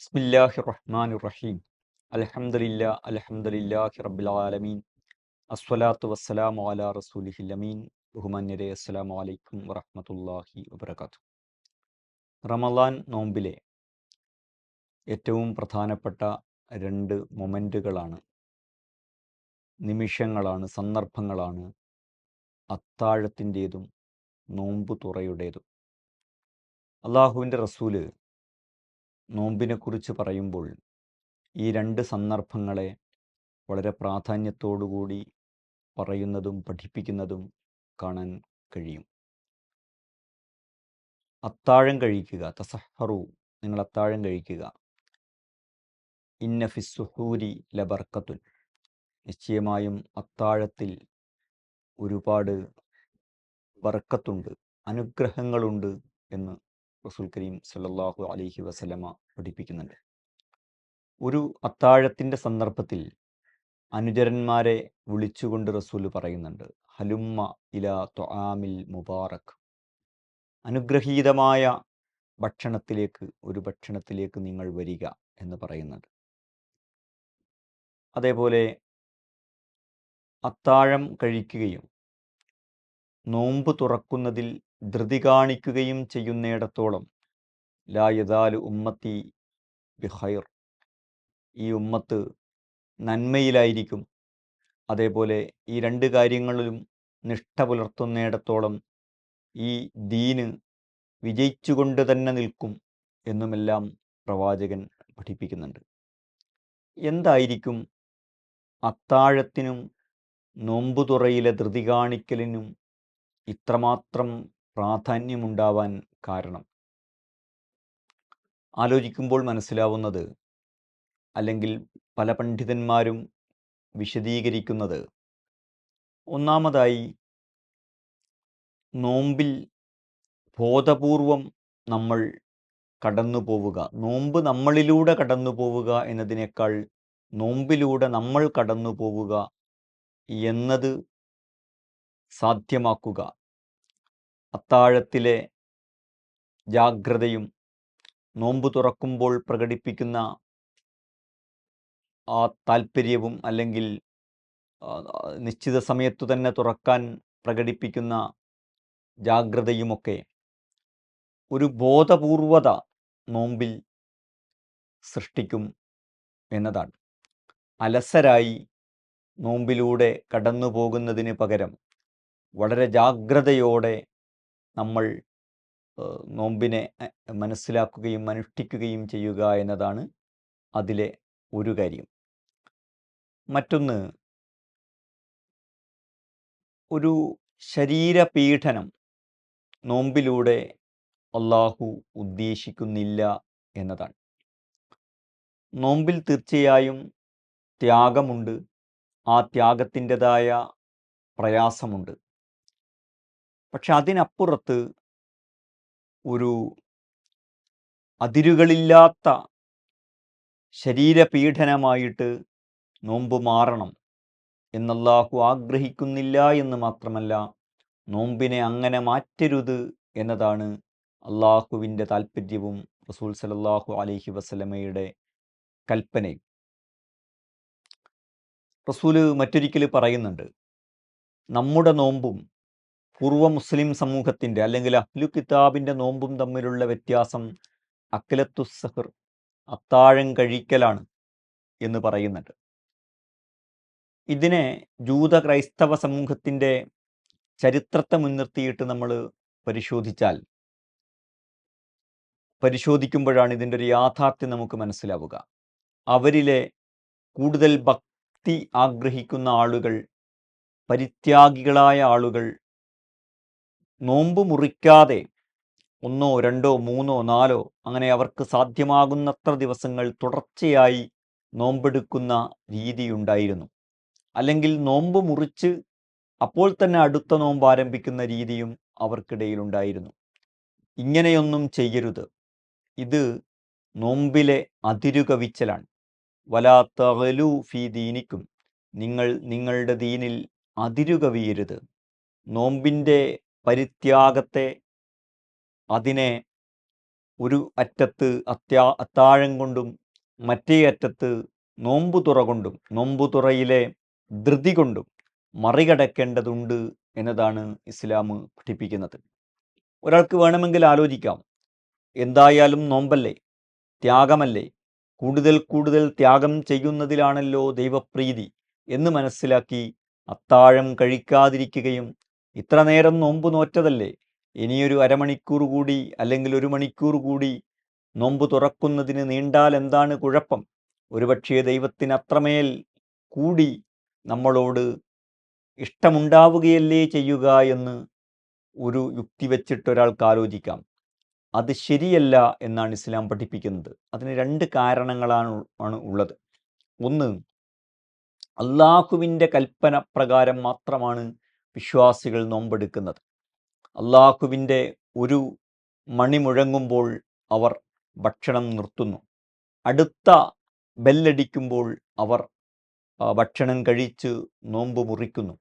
ബിസ്മില്ലാഹി റഹ്മാൻ റഹീം അലഹമുല്ല അലഹമുല്ലാഹി റബ്ബിലാലമീൻ. അസ്വലാത്തു വസ്സലാമു അലാ റസൂലിഹിൽ അമീൻ ബഹുമാന്യരെ അസ്സലാമു അലൈക്കും വറഹ്മത്തുള്ളാഹി വബർക്കാത്തു റമലാൻ നോമ്പിലെ ഏറ്റവും പ്രധാനപ്പെട്ട രണ്ട് മൊമെന്റുകളാണ് നിമിഷങ്ങളാണ് സന്ദർഭങ്ങളാണ് അത്താഴത്തിന്റേതും നോമ്പ് തുറയുടേതും അള്ളാഹുവിന്റെ റസൂൽ നോമ്പിനെക്കുറിച്ച് പറയുമ്പോൾ ഈ രണ്ട് സന്ദർഭങ്ങളെ വളരെ പ്രാധാന്യത്തോടുകൂടി പറയുന്നതും പഠിപ്പിക്കുന്നതും കാണാൻ കഴിയും. അത്താഴം കഴിക്കുക തസഹറു നിങ്ങൾ അത്താഴം കഴിക്കുക. ഇന്ന ഫിസ്സുഹൂരി നിശ്ചയമായും അത്താഴത്തിൽ ഒരുപാട് ബർക്കത്തുണ്ട് അനുഗ്രഹങ്ങളുണ്ട് എന്ന് റസൂൽ കരീം സല്ലല്ലാഹു അലൈഹി വസല്ലമ പഠിപ്പിക്കുന്നുണ്ട്. ഒരു അത്താഴത്തിന്റെ സന്ദർഭത്തിൽ അനുചരന്മാരെ വിളിച്ചുകൊണ്ട് റസൂൽ പറയുന്നുണ്ട് ഹലുമ്മ ഇല തൊആമിൽ മുബാറക്. അനുഗ്രഹീതമായ ഭക്ഷണത്തിലേക്ക് ഒരു ഭക്ഷണത്തിലേക്ക് നിങ്ങൾ വരിക എന്ന് പറയുന്നുണ്ട്. അതേപോലെ അത്താഴം കഴിക്കുകയും നോമ്പ് തുറക്കുന്നതിൽ ധൃതി കാണിക്കുകയും ചെയ്യുന്നിടത്തോളം ലായതാലു ഉമ്മത്തി ബിഹൈർ ഈ ഉമ്മത്ത് നന്മയിലായിരിക്കും. അതേപോലെ ഈ രണ്ട് കാര്യങ്ങളിലും നിഷ്ഠ പുലർത്തുന്നിടത്തോളം ഈ ദീന് വിജയിച്ചുകൊണ്ട് തന്നെ നിൽക്കും എന്നുമെല്ലാം പ്രവാചകൻ പഠിപ്പിക്കുന്നുണ്ട്. എന്തായിരിക്കും അത്താഴത്തിനും നോമ്പുതുറയിലെ ധൃതി കാണിക്കലിനും ഇത്രമാത്രം പ്രാധാന്യമുണ്ടാവാൻ കാരണം. ആലോചിക്കുമ്പോൾ മനസ്സിലാവുന്നത് അല്ലെങ്കിൽ പല പണ്ഡിതന്മാരും വിശദീകരിക്കുന്നത് ഒന്നാമതായി നോമ്പിൽ ബോധപൂർവം നമ്മൾ കടന്നു പോവുക നോമ്പ് നമ്മളിലൂടെ കടന്നു പോവുക എന്നതിനേക്കാൾ നോമ്പിലൂടെ നമ്മൾ കടന്നു പോവുക എന്നത് സാധ്യമാക്കുക. അത്താഴത്തിലെ ജാഗ്രതയും നോമ്പ് തുറക്കുമ്പോൾ പ്രകടിപ്പിക്കുന്ന ആ താല്പര്യവും അല്ലെങ്കിൽ നിശ്ചിത സമയത്തു തന്നെ തുറക്കാൻ പ്രകടിപ്പിക്കുന്ന ജാഗ്രതയുമൊക്കെ ഒരു ബോധപൂർവത നോമ്പിൽ സൃഷ്ടിക്കും എന്നതാണ്. അലസരായി നോമ്പിലൂടെ കടന്നു പോകുന്നതിന് പകരം വളരെ ജാഗ്രതയോടെ നമ്മൾ നോമ്പിനെ മനസ്സിലാക്കുകയും അനുഷ്ഠിക്കുകയും ചെയ്യുക എന്നതാണ് അതിലെ ഒരു കാര്യം. മറ്റൊന്ന് ഒരു ശരീരപീഠനം നോമ്പിലൂടെ അള്ളാഹു ഉദ്ദേശിക്കുന്നില്ല എന്നതാണ്. നോമ്പിൽ തീർച്ചയായും ത്യാഗമുണ്ട് ആ ത്യാഗത്തിന്റെതായ പ്രയാസമുണ്ട്. പക്ഷെ അതിനപ്പുറത്ത് ഒരു അതിരുകളില്ലാത്ത ശരീരപീഡനമായിട്ട് നോമ്പ് മാറണം എന്നല്ലാഹു ആഗ്രഹിക്കുന്നില്ല എന്ന് മാത്രമല്ല നോമ്പിനെ അങ്ങനെ മാറ്റരുത് എന്നതാണ് അള്ളാഹുവിന്റെ താല്പര്യവും റസൂൽ സലല്ലാഹു അലഹി വസ്ലമയുടെ കൽപ്പനയും. റസൂൽ മറ്റൊരിക്കൽ പറയുന്നുണ്ട് നമ്മുടെ നോമ്പും പൂർവ മുസ്ലിം സമൂഹത്തിന്റെ അല്ലെങ്കിൽ അഹ്ലു കിതാബിന്റെ നോമ്പും തമ്മിലുള്ള വ്യത്യാസം അക്കലത്തു സഹർ അത്താഴം കഴിക്കലാണ് എന്ന് പറയുന്നുണ്ട്. ഇതിനെ ജൂത ക്രൈസ്തവ സമൂഹത്തിന്റെ ചരിത്രത്തെ മുൻനിർത്തിയിട്ട് നമ്മൾ പരിശോധിച്ചാൽ പരിശോധിക്കുമ്പോഴാണ് ഇതിന്റെ ഒരു യാഥാർത്ഥ്യം നമുക്ക് മനസ്സിലാവുക. അവരിലെ കൂടുതൽ ഭക്തി ആഗ്രഹിക്കുന്ന ആളുകൾ പരിത്യാഗികളായ ആളുകൾ നോമ്പ് മുറിക്കാതെ ഒന്നോ രണ്ടോ മൂന്നോ നാലോ അങ്ങനെ അവർക്ക് സാധ്യമാകുന്നത്ര ദിവസങ്ങൾ തുടർച്ചയായി നോമ്പെടുക്കുന്ന രീതിയുണ്ടായിരുന്നു. അല്ലെങ്കിൽ നോമ്പ് മുറിച്ച് അപ്പോൾ തന്നെ അടുത്ത നോമ്പ് ആരംഭിക്കുന്ന രീതിയും അവർക്കിടയിൽ ഉണ്ടായിരുന്നു ഇങ്ങനെയൊന്നും ചെയ്യരുത്. ഇത് നോമ്പിലെ അതിരുകവിച്ചലാണ് വലാത്തകലു ഫീ ദീനിക്കും. നിങ്ങൾ നിങ്ങളുടെ ദീനിൽ അതിരുകവിയരുത്. നോമ്പിന്റെ പരിത്യാഗത്തെ അതിനെ ഒരു അറ്റത്ത് അത്യാ അത്താഴം കൊണ്ടും മറ്റേ അറ്റത്ത് നോമ്പുതുറ കൊണ്ടും നോമ്പുതുറയിലെ ധൃതി കൊണ്ടും മറികടക്കേണ്ടതുണ്ട് എന്നതാണ് ഇസ്ലാം പഠിപ്പിക്കുന്നത്. ഒരാൾക്ക് വേണമെങ്കിൽ ആലോചിക്കാം. എന്തായാലും നോമ്പല്ലേ? ത്യാഗമല്ലേ? കൂടുതൽ കൂടുതൽ ത്യാഗം ചെയ്യുന്നതിലാണല്ലോ ദൈവപ്രീതി എന്ന് മനസ്സിലാക്കി അത്താഴം കഴിക്കാതിരിക്കുകയും ഇത്ര നേരം നോമ്പ് നോറ്റതല്ലേ? ഇനിയൊരു അരമണിക്കൂർ കൂടി അല്ലെങ്കിൽ ഒരു മണിക്കൂർ കൂടി നോമ്പ് തുറക്കുന്നതിന് നീണ്ടാൽ എന്താണ് കുഴപ്പം? ഒരുപക്ഷേ ദൈവത്തിന് അത്രമേൽ കൂടി നമ്മളോട് ഇഷ്ടമുണ്ടാവുകയല്ലേ ചെയ്യുക എന്ന് ഒരു യുക്തി വെച്ചിട്ട് ഒരാൾക്ക് ആലോചിക്കാം. അത് ശരിയല്ല എന്നാണ് ഇസ്ലാം പഠിപ്പിക്കുന്നത്. അതിന് രണ്ട് കാരണങ്ങളാണ് ആണ് ഉള്ളത്. ഒന്ന് അള്ളാഹുവിന്റെ കൽപ്പന പ്രകാരം മാത്രമാണ് വിശ്വാസികൾ നോമ്പെടുക്കുന്നത്. അള്ളാഹുവിന്റെ ഒരു മണി മുഴങ്ങുമ്പോൾ അവർ ഭക്ഷണം നിർത്തുന്നു. അടുത്ത ബെല്ലടിക്കുമ്പോൾ അവർ ഭക്ഷണം കഴിച്ച് നോമ്പ് മുറിക്കുന്നു.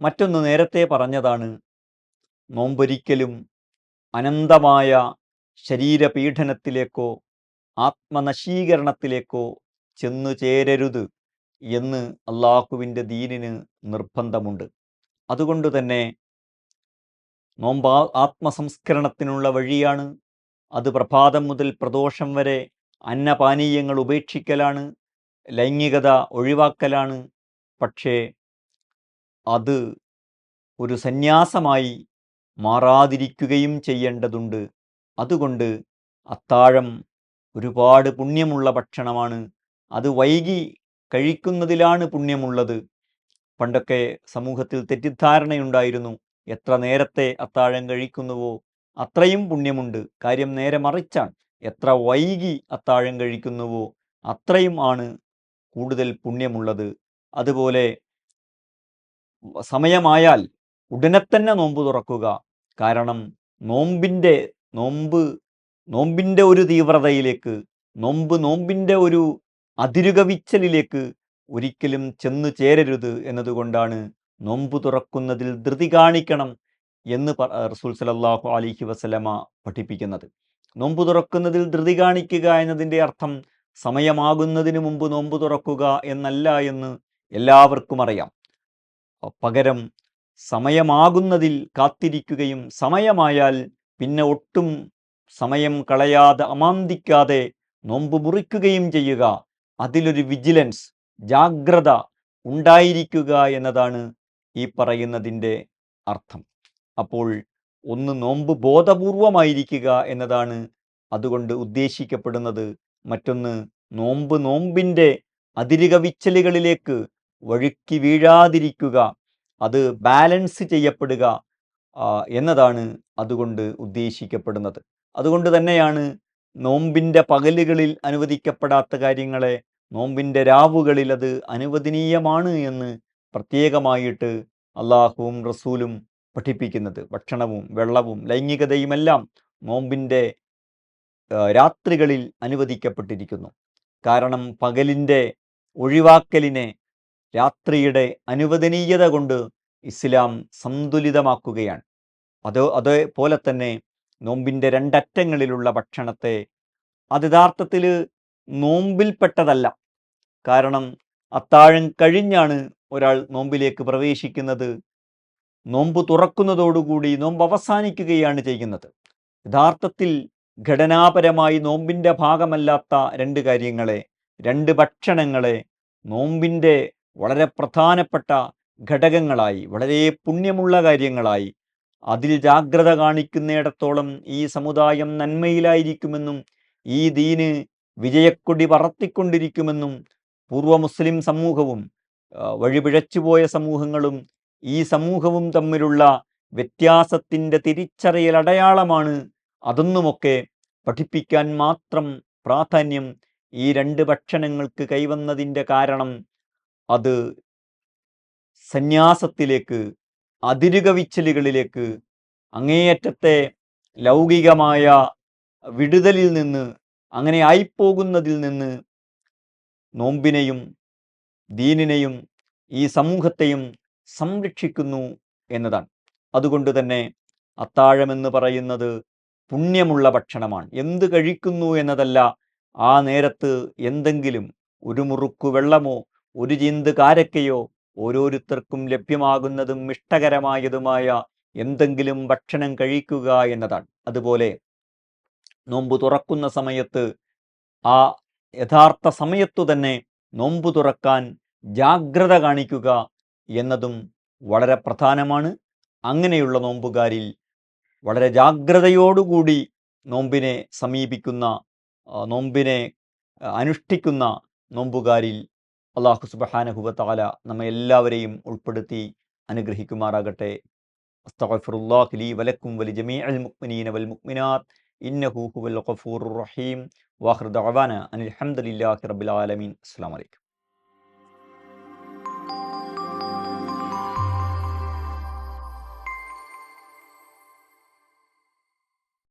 മറ്റൊന്ന് നേരത്തെ പറഞ്ഞതാണ് നോമ്പൊരിക്കലും അനന്തമായ ശരീരപീഡനത്തിലേക്കോ ആത്മനശീകരണത്തിലേക്കോ ചെന്നു ചേരരുത് എന്ന് അള്ളാഹുവിന്റെ ദീനിന് നിർബന്ധമുണ്ട്. അതുകൊണ്ട് തന്നെ നോമ്പ് ആത്മസംസ്കരണത്തിനുള്ള വഴിയാണ്. അത് പ്രഭാതം മുതൽ പ്രദോഷം വരെ അന്നപാനീയങ്ങൾ ഉപേക്ഷിക്കലാണ്. ലൈംഗികത ഒഴിവാക്കലാണ്. പക്ഷേ അത് ഒരു സന്യാസമായി മാറാതിരിക്കുകയും ചെയ്യേണ്ടതുണ്ട്. അതുകൊണ്ട് അത്താഴം ഒരുപാട് പുണ്യമുള്ള ഭക്ഷണമാണ്. അത് വൈകി കഴിക്കുന്നതിലാണ് പുണ്യമുള്ളത്. പണ്ടൊക്കെ സമൂഹത്തിൽ തെറ്റിദ്ധാരണയുണ്ടായിരുന്നു. എത്ര നേരത്തെ അത്താഴം കഴിക്കുന്നുവോ അത്രയും പുണ്യമുണ്ട്. കാര്യം നേരെ മറിച്ചാണ്. എത്ര വൈകി അത്താഴം കഴിക്കുന്നുവോ അത്രയും ആണ് കൂടുതൽ പുണ്യമുള്ളത്. അതുപോലെ സമയമായാൽ ഉടനെ തന്നെ നോമ്പ് തുറക്കുക. കാരണം നോമ്പിന്റെ നോമ്പ് നോമ്പിന്റെ ഒരു തീവ്രതയിലേക്ക് നോമ്പ് നോമ്പിന്റെ ഒരു അതിരുകവിച്ചലിലേക്ക് ഒരിക്കലും ചെന്നു ചേരരുത് എന്നതുകൊണ്ടാണ് നോമ്പ് തുറക്കുന്നതിൽ ധൃതി കാണിക്കണം എന്ന് റസൂൽ സലല്ലാഹു അലിഹി വസലമ പഠിപ്പിക്കുന്നത്. നോമ്പ് തുറക്കുന്നതിൽ ധൃതി കാണിക്കുക എന്നതിന്റെ അർത്ഥം സമയമാകുന്നതിന് മുമ്പ് നോമ്പ് തുറക്കുക എന്നല്ല എന്ന് എല്ലാവർക്കും അറിയാം. പകരം സമയമാകുന്നതിൽ കാത്തിരിക്കുകയും സമയമായാൽ പിന്നെ ഒട്ടും സമയം കളയാതെ അമാന്തിക്കാതെ നോമ്പ് മുറിക്കുകയും ചെയ്യുക അതിലൊരു വിജിലൻസ് ജാഗ്രത ഉണ്ടായിരിക്കുക എന്നതാണ് ഈ പറയുന്നതിന്റെ അർത്ഥം. അപ്പോൾ ഒന്ന് നോമ്പ് ബോധപൂർവമായിരിക്കുക എന്നതാണ് അതുകൊണ്ട് ഉദ്ദേശിക്കപ്പെടുന്നത്. മറ്റൊന്ന് നോമ്പ് നോമ്പിന്റെ അതിരുകവിച്ചലുകളിലേക്ക് വഴുക്കി വീഴാതിരിക്കുക. അത് ബാലൻസ് ചെയ്യപ്പെടുക എന്നതാണ് അതുകൊണ്ട് ഉദ്ദേശിക്കപ്പെടുന്നത്. അതുകൊണ്ട് തന്നെയാണ് നോമ്പിന്റെ പകലുകളിൽ അനുവദിക്കപ്പെടാത്ത കാര്യങ്ങളെ നോമ്പിന്റെ രാവുകളിൽ അത് അനുവദനീയമാണ് എന്ന് പ്രത്യേകമായിട്ട് അള്ളാഹുവും റസൂലും പഠിപ്പിക്കുന്നത്. ഭക്ഷണവും വെള്ളവും ലൈംഗികതയുമെല്ലാം നോമ്പിന്റെ രാത്രികളിൽ അനുവദിക്കപ്പെട്ടിരിക്കുന്നു. കാരണം പകലിന്റെ ഒഴിവാക്കലിനെ രാത്രിയുടെ അനുവദനീയത കൊണ്ട് ഇസ്ലാം സന്തുലിതമാക്കുകയാണ്. അതോ അതേപോലെ തന്നെ നോമ്പിന്റെ രണ്ടറ്റങ്ങളിലുള്ള ഭക്ഷണത്തെ അത് യഥാർത്ഥത്തിൽ നോമ്പിൽപ്പെട്ടതല്ല കാരണം അത്താഴം കഴിഞ്ഞാണ് ഒരാൾ നോമ്പിലേക്ക് പ്രവേശിക്കുന്നത്. നോമ്പ് തുറക്കുന്നതോടുകൂടി നോമ്പ് അവസാനിക്കുകയാണ് ചെയ്യുന്നത്. യഥാർത്ഥത്തിൽ ഘടനാപരമായി നോമ്പിന്റെ ഭാഗമല്ലാത്ത രണ്ട് കാര്യങ്ങളെ രണ്ട് ഭക്ഷണങ്ങളെ നോമ്പിന്റെ വളരെ പ്രധാനപ്പെട്ട ഘടകങ്ങളായി വളരെ പുണ്യമുള്ള കാര്യങ്ങളായി അതിൽ ജാഗ്രത കാണിക്കുന്നിടത്തോളം ഈ സമുദായം നന്മയിലായിരിക്കുമെന്നും ഈ ദീന് വിജയക്കൊടി പറത്തിക്കൊണ്ടിരിക്കുമെന്നും പൂർവ മുസ്ലിം സമൂഹവും വഴിപിഴച്ചുപോയ സമൂഹങ്ങളും ഈ സമൂഹവും തമ്മിലുള്ള വ്യത്യാസത്തിന്റെ തിരിച്ചറിയൽ അടയാളമാണ് അതൊന്നുമൊക്കെ പഠിപ്പിക്കാൻ മാത്രം പ്രാധാന്യം ഈ രണ്ട് ഭക്ഷണങ്ങൾക്ക് കൈവന്നതിന്റെ കാരണം അത് സന്യാസത്തിലേക്ക് അതിരുകവിച്ചലുകളിലേക്ക് അങ്ങേയറ്റത്തെ ലൗകികമായ വിടുതലിൽ നിന്ന് അങ്ങനെ ആയിപ്പോകുന്നതിൽ നിന്ന് നോമ്പിനെയും ദീനിനെയും ഈ സമൂഹത്തെയും സംരക്ഷിക്കുന്നു എന്നതാണ്. അതുകൊണ്ട് തന്നെ അത്താഴമെന്ന് പറയുന്നത് പുണ്യമുള്ള ഭക്ഷണമാണ്. എന്ത് കഴിക്കുന്നു എന്നതല്ല ആ നേരത്ത് എന്തെങ്കിലും ഒരു മുറുക്കു വെള്ളമോ ഒരു ചീന്ത് കാരക്കയോ ഓരോരുത്തർക്കും ലഭ്യമാകുന്നതും ഇഷ്ടകരമായതുമായ എന്തെങ്കിലും ഭക്ഷണം കഴിക്കുക എന്നതാണ്. അതുപോലെ നോമ്പ് തുറക്കുന്ന സമയത്ത് ആ യഥാർത്ഥ സമയത്തു തന്നെ നോമ്പു തുറക്കാൻ ജാഗ്രത കാണിക്കുക എന്നതും വളരെ പ്രധാനമാണ്. അങ്ങനെയുള്ള നോമ്പുകാരിൽ വളരെ ജാഗ്രതയോടുകൂടി നോമ്പിനെ സമീപിക്കുന്ന നോമ്പിനെ അനുഷ്ഠിക്കുന്ന നോമ്പുകാരിൽ അള്ളാഹു സുബഹാനഹുബത്താല നമ്മെ എല്ലാവരെയും ഉൾപ്പെടുത്തി അനുഗ്രഹിക്കുമാറാകട്ടെ. അസ്തഗ്ഫിറുല്ലാഹി ലീ വലക്കും വലി ജമീ അൽ മുക്മിനീൻ വൽ മുഅ്മിനാത്ത്. ഇന്നഹു ഹുവൽ ഗഫൂറുർ റഹീം വാഖിർ ദഅവാന അനിൽ ഹംദുലില്ലാഹി റബ്ബിൽ ആലമീൻ അസ്സലാമു അലൈക്കും